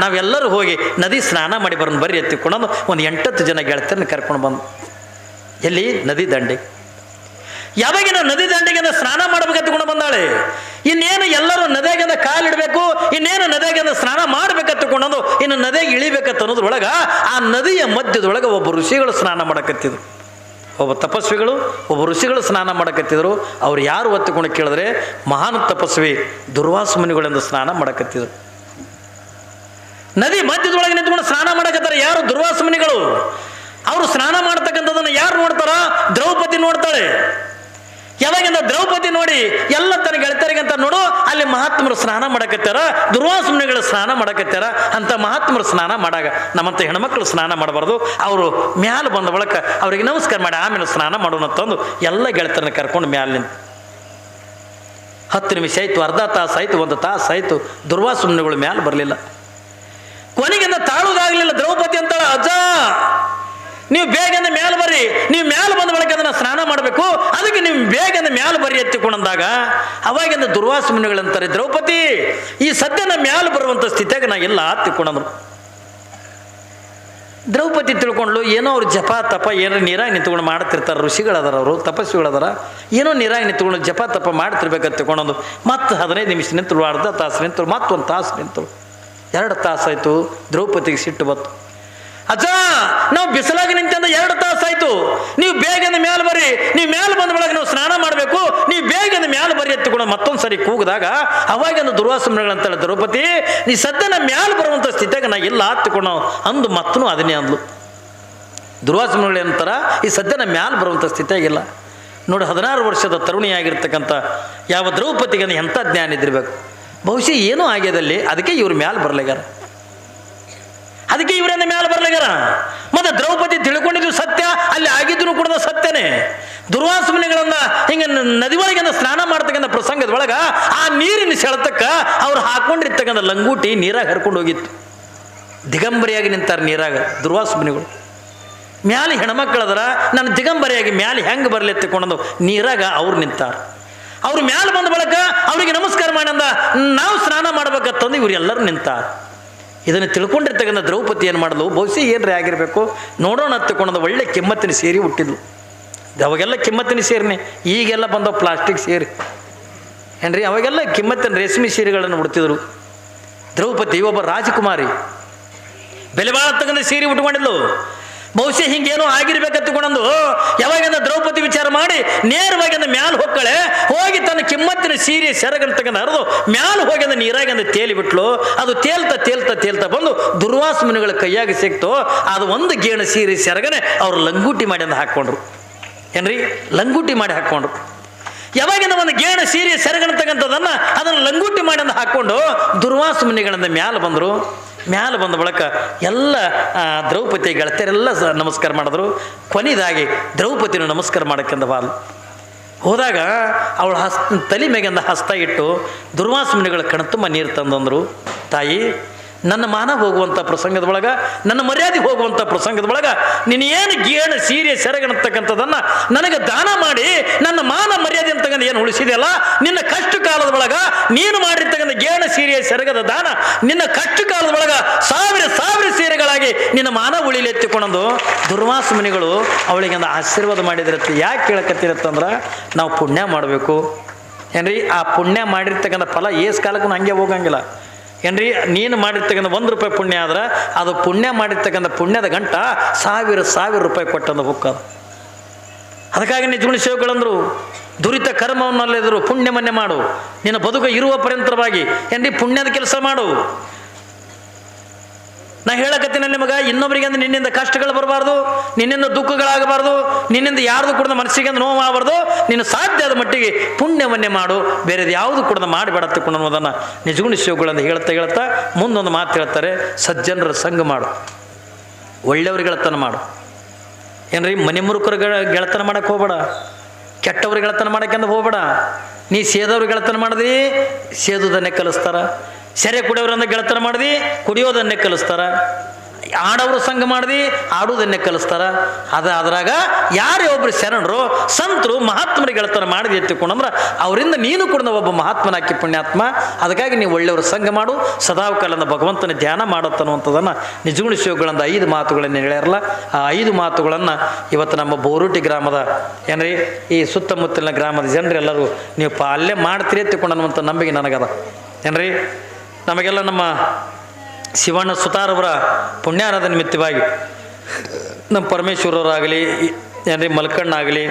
ನಾವೆಲ್ಲರೂ ಹೋಗಿ ನದಿ ಸ್ನಾನ ಮಾಡಿ ಬರೋಣ, ಬರ್ರಿ ಎತ್ತಿಕೊಂಡು ಒಂದು ಎಂಟತ್ತು ಜನ ಗೆಳತಿಯನ್ನ ಕರ್ಕೊಂಡು ಬಂದು. ಎಲ್ಲಿ? ನದಿ ದಂಡೆ. ಯಾವಾಗಿನ ನದಿ ದಂಡೆಗೆ ಸ್ನಾನ ಮಾಡ್ಬೇಕಂತಕೊಂಡು ಬಂದಾಳೆ. ಇನ್ನೇನು ಎಲ್ಲರೂ ನದಿಯಾಗಿಂದ ಕಾಲಿಡಬೇಕು, ಇನ್ನೇನು ನದಿಯಾಗಿಂದ ಸ್ನಾನ ಮಾಡ್ಬೇಕಂತಕೊಂಡು ಇನ್ನು ನದಿಗೆ ಇಳಿಬೇಕಂತ ಅನ್ನೋದ್ರೊಳಗ ಆ ನದಿಯ ಮಧ್ಯದೊಳಗೆ ಒಬ್ಬ ಋಷಿಗಳು ಸ್ನಾನ ಮಾಡಕತ್ತಿದ್ರು. ಒಬ್ಬ ತಪಸ್ವಿಗಳು, ಒಬ್ಬ ಋಷಿಗಳು ಸ್ನಾನ ಮಾಡಕತ್ತಿದ್ರು. ಅವ್ರು ಯಾರು ಒತ್ತಿಕೊಂಡು ಕೇಳಿದ್ರೆ ಮಹಾನ್ ತಪಸ್ವಿ ದುರ್ವಾಸ ಮುನಿಗಳೆಂದು ಸ್ನಾನ ಮಾಡಕತ್ತಿದ್ರು. ನದಿ ಮಧ್ಯದೊಳಗೆ ನಿಂತ್ಕೊಂಡು ಸ್ನಾನ ಮಾಡಕತ್ತಾರೆ ಯಾರು? ದುರ್ವಾಸ ಮುನಿಗಳು. ಅವರು ಸ್ನಾನ ಮಾಡ್ತಕ್ಕಂಥದ್ದನ್ನು ಯಾರು ನೋಡ್ತಾರ? ದ್ರೌಪದಿ ನೋಡ್ತಾಳೆ. ಯಾವಾಗಿಂದ ದ್ರೌಪದಿ ನೋಡಿ ಎಲ್ಲ ತನ್ನ ಗೆಳತರಿಗಂತ ನೋಡು, ಅಲ್ಲಿ ಮಹಾತ್ಮರು ಸ್ನಾನ ಮಾಡಕತ್ತಾರ ದುರ್ವಾಸ ಮುನಿಗಳು ಸ್ನಾನ ಮಾಡಕತ್ತಾರ ಅಂತ ಮಹಾತ್ಮರು ಸ್ನಾನ ಮಾಡಾಗ ನಮ್ಮಂತ ಹೆಣ್ಮಕ್ಳು ಸ್ನಾನ ಮಾಡಬಾರ್ದು. ಅವರು ಮ್ಯಾಲ ಬಂದ ಬಳಕ ಅವರಿಗೆ ನಮಸ್ಕಾರ ಮಾಡಿ, ಆಮೇಲೆ ಸ್ನಾನ ಮಾಡೋಣ ತಂದು ಎಲ್ಲ ಗೆಳತರನ್ನ ಕರ್ಕೊಂಡು ಮ್ಯಾಲ ನಿಂತು. ಹತ್ತು ನಿಮಿಷ ಆಯ್ತು, ಅರ್ಧ ತಾಸು ಆಯ್ತು, ಒಂದು ತಾಸು ಆಯ್ತು, ದುರ್ವಾಸಮನೆಗಳು ಮ್ಯಾಲ ಬರಲಿಲ್ಲ. ಕೊನೆಗಿಂದ ತಾಳುದಾಗಲಿಲ್ಲ ದ್ರೌಪದಿ ಅಂತಾಳ, ಅಜ್ಜ! ನೀವು ಬೇಗನೆ ಮ್ಯಾಲ ಬರ್ರಿ. ನೀವು ಮ್ಯಾಲ ಬಂದ ಬಳಿಕ ಅದನ್ನು ಸ್ನಾನ ಮಾಡಬೇಕು. ಅದಕ್ಕೆ ನೀವು ಬೇಗನೆ ಮ್ಯಾಲ ಬರಿ ಎತ್ತಿಕೊಂಡಂದಾಗ, ಅವಾಗಿಂದ ದುರ್ವಾಸ ಮುನಿಗಳಂತಾರೆ ದ್ರೌಪದಿ, ಈ ಸದ್ಯನ ಮ್ಯಾಲ ಬರುವಂಥ ಸ್ಥಿತಿಯಾಗ ನಾ ಇಲ್ಲ ತಿಳ್ಕೊಂಡಂದ್ರು ದ್ರೌಪದಿ ತಿಳ್ಕೊಂಡ್ಲು ಏನೋ ಅವ್ರು ಜಪ, ತಪ, ಏನೋ ನೀರಾಗಿ ನಿಂತ್ಕೊಂಡು ಮಾಡ್ತಿರ್ತಾರೆ, ಋಷಿಗಳದಾರ ಅವರು, ತಪಸ್ವಿಗಳದಾರ. ಏನೋ ನೀರಾಗಿ ನಿಂತ್ಕೊಂಡು ಜಪ, ತಪ ಮಾಡ್ತಿರ್ಬೇಕಂತ ತಿಳ್ಕೊಂಡೊಂದು ಮತ್ತೆ ಹದಿನೈದು ನಿಮಿಷ ನಿಂತರು, ಅರ್ಧ ತಾಸು ನಿಂತರು, ಮತ್ತೊಂದು ತಾಸು ನಿಂತರು. ಎರಡು ತಾಸಾಯ್ತು ದ್ರೌಪದಿಗೆ ಸಿಟ್ಟು ಬತ್ತು ಅಜ್ಜ, ನಾವು ಬಿಸಿಲಾಗಿ ನಿಂತಂದ ಎರಡು ತಾಸಾಯ್ತು. ನೀವು ಬೇಗನೆ ಮ್ಯಾಲ ಬರ್ರಿ. ನೀವು ಮೇಲೆ ಬಂದ ಒಳಗೆ ನಾವು ಸ್ನಾನ ಮಾಡಬೇಕು. ನೀವು ಬೇಗನೆ ಮೇಲೆ ಬರ್ರಿ ಎತ್ತಿಕೊಂಡು ಮತ್ತೊಂದು ಸರಿ ಕೂಗಿದಾಗ ಅವಾಗಿಂದ ಅಂತೇಳಿ ದ್ರೌಪದಿ, ನೀ ಸದ್ಯನ ಮ್ಯಾಲ ಬರುವಂಥ ಸ್ಥಿತಿಯಾಗ ನಾ ಇಲ್ಲ ಹತ್ತಿಕೊಂಡು ಅಂದು ಮತ್ತೂ ಅದನ್ನೇ ಅಂದ್ಲು. ದುರ್ವಾಸಮ್ರಗಳು ಏನಂತಾರ, ಈ ಸದ್ಯನ ಮ್ಯಾಲೆ ಬರುವಂಥ ಸ್ಥಿತಿಯಾಗಿಲ್ಲ ನೋಡಿ ಹದಿನಾರು ವರ್ಷದ ತರುಣಿಯಾಗಿರ್ತಕ್ಕಂಥ ಯಾವ ದ್ರೌಪದಿಗೆ ಎಂಥ ಜ್ಞಾನ ಇದ್ದಿರ್ಬೇಕು. ಬಹುಶಃ ಏನೂ ಆಗ್ಯದಲ್ಲಿ, ಅದಕ್ಕೆ ಇವ್ರ ಮ್ಯಾಲೆ ಬರ್ಲಾಗ್ಯಾರ ಅದಕ್ಕೆ ಇವರನ್ನ ಮೇಲೆ ಬರ್ಲಾಗ್ಯಾರ ಮತ್ತೆ ದ್ರೌಪದಿ ತಿಳ್ಕೊಂಡಿದ್ದು ಸತ್ಯ, ಅಲ್ಲಿ ಆಗಿದ್ರು ಕೂಡ ಸತ್ಯನೇ. ದುರ್ವಾಸಮನೆಗಳನ್ನ ಹಿಂಗೆ ನದಿ ಸ್ನಾನ ಮಾಡ್ತಕ್ಕಂಥ ಪ್ರಸಂಗದ ಒಳಗ ಆ ನೀರಿನ ಸೆಳೆತಕ್ಕ ಅವ್ರು ಹಾಕೊಂಡಿರ್ತಕ್ಕಂಥ ಲಂಗೂಟಿ ನೀರಾಗ ಹರ್ಕೊಂಡು ಹೋಗಿತ್ತು. ದಿಗಂಬರಿಯಾಗಿ ನಿಂತಾರ ನೀರಾಗ ದುರ್ವಾಸಮನೆಗಳು ಮ್ಯಾಲೆ ಹೆಣ್ಮಕ್ಳದ್ರ, ನನ್ನ ದಿಗಂಬರಿಯಾಗಿ ಮ್ಯಾಲೆ ಹೆಂಗೆ ಬರಲಿ ಎತ್ತಿಕೊಂಡು ನೀರಾಗ ಅವ್ರು ನಿಂತಾರ. ಅವ್ರು ಮ್ಯಾಲೆ ಬಂದ ಬಳಕ ಅವರಿಗೆ ನಮಸ್ಕಾರ ಮಾಡಂದ ನಾವು ಸ್ನಾನ ಮಾಡ್ಬೇಕಂತಂದು ಇವ್ರು ಎಲ್ಲರೂ ನಿಂತಾರ. ಇದನ್ನು ತಿಳ್ಕೊಂಡಿರ್ತಕ್ಕಂಥ ದ್ರೌಪದಿ ಏನು ಮಾಡಲು? ಬಹುಶಃ ಏನರೇ ಆಗಿರಬೇಕು? ನೋಡೋಣ ಹತ್ತುಕೊಂಡು ಒಳ್ಳೆ ಕಿಮ್ಮತ್ತಿನ ಸೇರಿ ಹುಟ್ಟಿದ್ಲು ಅವಾಗೆಲ್ಲ ಕಿಮ್ಮತ್ತಿನ ಸೇರಿನಿ. ಈಗೆಲ್ಲ ಬಂದವು ಪ್ಲಾಸ್ಟಿಕ್ ಸೇರಿ. ಏನ್ರಿ? ಅವಾಗೆಲ್ಲ ಕಿಮ್ಮತ್ತಿನ ರೇಷ್ಮೆ ಸೀರೆಗಳನ್ನು ಉಡ್ತಿದ್ರು. ದ್ರೌಪದಿ ಒಬ್ಬ ರಾಜಕುಮಾರಿ. ಬೆಲೆ ಬಾಳ ತಗೊಂಡ ಸೀರೆ ಉಟ್ಕೊಂಡಿದ್ಲು. ಬಹುಶಃ ಹಿಂಗೇನೋ ಆಗಿರ್ಬೇಕಂತಕೊಂಡಂದು ಯಾವಾಗಿಂದ ದ್ರೌಪದಿ ವಿಚಾರ ಮಾಡಿ ನೇರವಾಗಿಂದ ಮ್ಯಾಲ ಹೊಕ್ಕಳೆ, ಹೋಗಿ ತನ್ನ ಕಿಮ್ಮತ್ತಿನ ಸೀರೆ ಸೆರಗನ್ನು ತಗೊಂಡು ಹರಿದು ಮ್ಯಾಲ ಹೋಗಿಂದ ನೀರಾಗಿಂದ ತೇಲಿ ಬಿಟ್ಲು. ಅದು ತೇಲ್ತಾ ತೇಲ್ತಾ ತೇಲ್ತಾ ಬಂದು ದುರ್ವಾಸ ಮುನಿಗಳ ಕೈಯಾಗಿ ಸಿಕ್ತು. ಅದು ಒಂದು ಗೇಣು ಸೀರೆ ಸೆರಗನೆ ಅವ್ರು ಲಂಗೂಟಿ ಮಾಡಿ ಅಂದ ಹಾಕ್ಕೊಂಡ್ರು. ಏನ್ರಿ? ಲಂಗೂಟಿ ಮಾಡಿ ಹಾಕ್ಕೊಂಡ್ರು. ಯಾವಾಗಿನ ಒಂದು ಗೇಣ ಸೀರೆ ಸೆರಗಣತಕ್ಕಂಥದ್ದನ್ನ ಅದನ್ನು ಲಂಗೂಟಿ ಮಾಡಿ ಅಂದ ಹಾಕ್ಕೊಂಡು ದುರ್ವಾಸ ಮುನಿಗಳಿಂದ ಮ್ಯಾಲ ಬಂದರು. ಮ್ಯಾಲ ಬಂದ ಬಳಿಕ ಎಲ್ಲ ದ್ರೌಪದಿ ಗೆಳತಿಯರೆಲ್ಲ ನಮಸ್ಕಾರ ಮಾಡಿದ್ರು. ಕೊನೆಯದಾಗಿ ದ್ರೌಪದಿನ ನಮಸ್ಕಾರ ಮಾಡಕ್ಕಂದ ಬಾಲ್. ಹೋದಾಗ ಅವಳು ಹಸ್, ತಲೆ ಮೇಗಿಂದ ಹಸ್ತ ಇಟ್ಟು ದುರ್ವಾಸ ಮುನಿಗಳ ಕಣ ತುಂಬ ನೀರು ತಂದಂದರು. ತಾಯಿ ನನ್ನ ಮಾನ ಹೋಗುವಂಥ ಪ್ರಸಂಗದ ಒಳಗೆ, ನನ್ನ ಮರ್ಯಾದೆ ಹೋಗುವಂಥ ಪ್ರಸಂಗದ ಒಳಗೆ, ನೀನು ಏನು ಗೇಣ, ಸೀರೆ ಸೆರಗಣತಕ್ಕಂಥದ್ದನ್ನು ನನಗೆ ದಾನ ಮಾಡಿ, ನನ್ನ ಮಾನ ಮರ್ಯಾದೆ ಅಂತಕ್ಕಂಥ ಏನು ಉಳಿಸಿದೆಯಲ್ಲ, ನಿನ್ನ ಕಷ್ಟ ಕಾಲದ ಒಳಗೆ, ನೀನು ಮಾಡಿರ್ತಕ್ಕಂಥ ಗೇಣ, ಸೀರೆ, ಸೆರಗದ ದಾನ, ನಿನ್ನ ಕಷ್ಟ ಕಾಲದ ಒಳಗೆ ಸಾವಿರ ಸಾವಿರ ಸೀರೆಗಳಾಗಿ ನಿನ್ನ ಮಾನ ಉಳಿಲೆತ್ತಿಕೊಂಡು ದುರ್ವಾಸ ಮುನಿಗಳು ಅವಳಿಗೆ ಒಂದು ಆಶೀರ್ವಾದ ಮಾಡಿದಿರತ್ತೆ ಯಾಕೆ ಕೇಳಕತ್ತಿರತ್ತಂದ್ರೆ ನಾವು ಪುಣ್ಯ ಮಾಡಬೇಕು. ಏನ್ರಿ, ಆ ಪುಣ್ಯ ಮಾಡಿರ್ತಕ್ಕಂಥ ಫಲ ಏಸ್ ಕಾಲಕ್ಕೂ ಹಂಗೆ ಹೋಗಂಗಿಲ್ಲ. ಏನ್ರಿ, ನೀನು ಮಾಡಿರ್ತಕ್ಕಂಥ ಒಂದು ರೂಪಾಯಿ ಪುಣ್ಯ ಆದ್ರೆ ಅದು ಪುಣ್ಯ ಮಾಡಿರ್ತಕ್ಕಂಥ ಪುಣ್ಯದ ಗಂಟ ಸಾವಿರ ಸಾವಿರ ರೂಪಾಯಿ ಕೊಟ್ಟಂದು ಅದು. ಅದಕ್ಕಾಗಿ ನಿಜಗುಣ ಶಿವಗಳಂದ್ರು ದುರಿತ ಕರ್ಮವನ್ನು ಅಲ್ಲಿದ್ರು ಪುಣ್ಯ ಪುಣ್ಯವನ್ನೇ ಮಾಡು. ನಿನ್ನ ಬದುಕು ಇರುವ ಪರ್ಯಂತರವಾಗಿ ಏನ್ರಿ, ಪುಣ್ಯದ ಕೆಲಸ ಮಾಡು. ನಾ ಹೇಳಕತ್ತೀನಿ ನಿಮಗೆ ಇನ್ನೊಬ್ಬರಿಗೆ ಅಂದ್ರೆ ನಿನ್ನಿಂದ ಕಷ್ಟಗಳು ಬರಬಾರ್ದು, ನಿನ್ನಿಂದ ದುಃಖಗಳಾಗಬಾರ್ದು, ನಿನ್ನಿಂದ ಯಾರ್ದು ಕೂಡ ಮನಸ್ಸಿಗೆ ನೋವು ಆಗಬಾರ್ದು, ನೀನು ಸಾಧ್ಯ ಆದ ಮಟ್ಟಿಗೆ ಪುಣ್ಯವನ್ನೇ ಮಾಡು, ಬೇರೆದು ಯಾವುದು ಕೂಡ ಮಾಡಬೇಡ ತಿಳ್ಕೊಂಡು ಅನ್ನೋದನ್ನು ನಿಜಗುಣ ಶಿವಗಳಂದು ಹೇಳ್ತಾ ಹೇಳ್ತಾ ಮುಂದೊಂದು ಮಾತು ಹೇಳ್ತಾರೆ, ಸಜ್ಜನರ ಸಂಘ ಮಾಡು, ಒಳ್ಳೆಯವ್ರ ಗೆಳತನ ಮಾಡು. ಏನ್ರಿ, ಮನೆ ಮುರುಕರ ಗೆಳತನ ಮಾಡಕ್ಕೆ ಹೋಗ್ಬೇಡ, ಕೆಟ್ಟವ್ರ ಗೆಳತನ ಮಾಡಕ್ಕೆ ಹೋಗ್ಬೇಡ, ನೀ ಸೇದವ್ರ ಗೆಳತನ ಮಾಡಿದ್ರಿ, ಸೇದುದನ್ನೇ ಕಲಿಸ್ತಾರ. ಸೆರೆ ಕುಡಿಯೋರನ್ನ ಗೆಳತನ ಮಾಡಿದಿ, ಕುಡಿಯೋದನ್ನೇ ಕಲಿಸ್ತಾರ. ಆಡವ್ರ ಸಂಘ ಮಾಡಿದಿ ಆಡುವುದನ್ನೇ ಕಲಿಸ್ತಾರ. ಅದ ಅದ್ರಾಗ ಯಾರೇ ಒಬ್ರು ಶರಣರು, ಸಂತರು, ಮಹಾತ್ಮರ ಗೆಳತನ ಮಾಡಿದೆ ಎತ್ತಿಕೊಂಡಂದ್ರೆ, ಅವರಿಂದ ನೀನು ಕೂಡ ಒಬ್ಬ ಮಹಾತ್ಮನಾಕಿ ಪುಣ್ಯಾತ್ಮ. ಅದಕ್ಕಾಗಿ ನೀವು ಒಳ್ಳೆಯವ್ರ ಸಂಘ ಮಾಡು ಸದಾಕಾಲನ ಭಗವಂತನ ಧ್ಯಾನ ಮಾಡುತ್ತನ್ನುವಂಥದ್ದನ್ನು ನಿಜಗುಣ ಶಿವಗಳಿಂದ ಐದು ಮಾತುಗಳನ್ನು ಹೇಳ್ಯಾರಲ್ಲ, ಆ ಐದು ಮಾತುಗಳನ್ನು ಇವತ್ತು ನಮ್ಮ ಬೋರೂಟಿ ಗ್ರಾಮದ, ಏನ್ರಿ, ಈ ಸುತ್ತಮುತ್ತಲಿನ ಗ್ರಾಮದ ಜನರೆಲ್ಲರೂ ನೀವು ಪಾಲ್ಯ ಮಾಡ್ತೀರಿ ಎತ್ತಿಕೊಂಡು ಅನ್ನುವಂಥ ನಂಬಿಕೆ ನನಗದ. ಏನ್ರಿ ನಮಗೆಲ್ಲ ನಮ್ಮ ಶಿವಣ್ಣ ಸುತಾರವರ ಪುಣ್ಯಾರಾಧನೆ ನಿಮಿತ್ತವಾಗಿ ನಮ್ಮ ಪರಮೇಶ್ವರವರಾಗಲಿ ಏನ್ರಿ ಮಲ್ಕಣ್ಣಾಗಲಿ